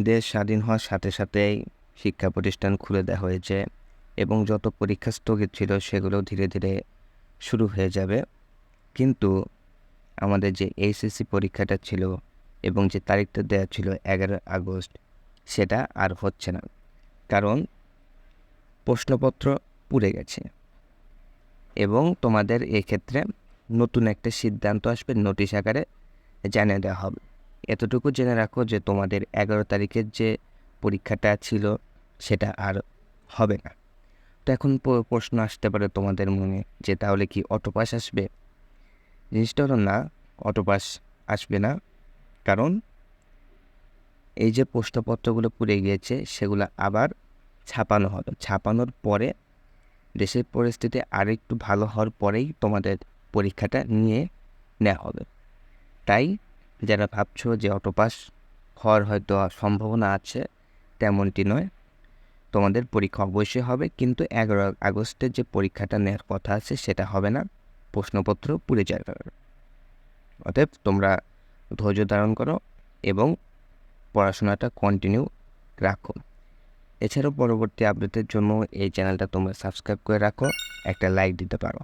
দেশ স্বাধীন হওয়ার সাথে সাথেই শিক্ষা প্রতিষ্ঠান খুলে দেওয়া হয়েছে এবং যত পরীক্ষা স্থগিত ছিল সেগুলো ধীরে ধীরে শুরু হয়ে যাবে। কিন্তু আমাদের যে এইচএসসি পরীক্ষাটা ছিল এবং যে তারিখটা দেওয়া ছিল এগারো আগস্ট, সেটা আর হচ্ছে না। কারণ প্রশ্নপত্র পুড়ে গেছে এবং তোমাদের এক্ষেত্রে নতুন একটা সিদ্ধান্ত আসবে, নোটিশ আকারে জানিয়ে দেওয়া হবে। এতটুকু জেনে রাখো যে তোমাদের এগারো তারিখের যে পরীক্ষাটা ছিল, সেটা আর হবে না। তো এখন প্রশ্ন আসতে পারে তোমাদের মনে যে তাহলে কি অটোপাস আসবে? জিনিসটা হলো না, অটোপাস আসবে না। কারণ এই যে প্রশ্নপত্রগুলো পুড়ে গিয়েছে, সেগুলো আবার ছাপানো হবে। ছাপানোর পরে দেশের পরিস্থিতি আরেকটু ভালো হওয়ার পরেই তোমাদের পরীক্ষাটা নিয়ে নেওয়া হবে। তাই যারা ভাবছ যে অটোপাস হওয়ার হয়তো সম্ভাবনা আছে, তেমনটি নয়। তোমাদের পরীক্ষা অবশ্যই হবে, কিন্তু এগারো আগস্টের যে পরীক্ষাটা নেওয়ার কথা আছে, সেটা হবে না। প্রশ্নপত্র পুড়ে কারণে অতএব তোমরা ধৈর্য ধারণ করো এবং পড়াশোনাটা কন্টিনিউ রাখো। এছাড়াও পরবর্তী আপডেটের জন্য এই চ্যানেলটা তোমরা সাবস্ক্রাইব করে রাখো, একটা লাইক দিতে পারো।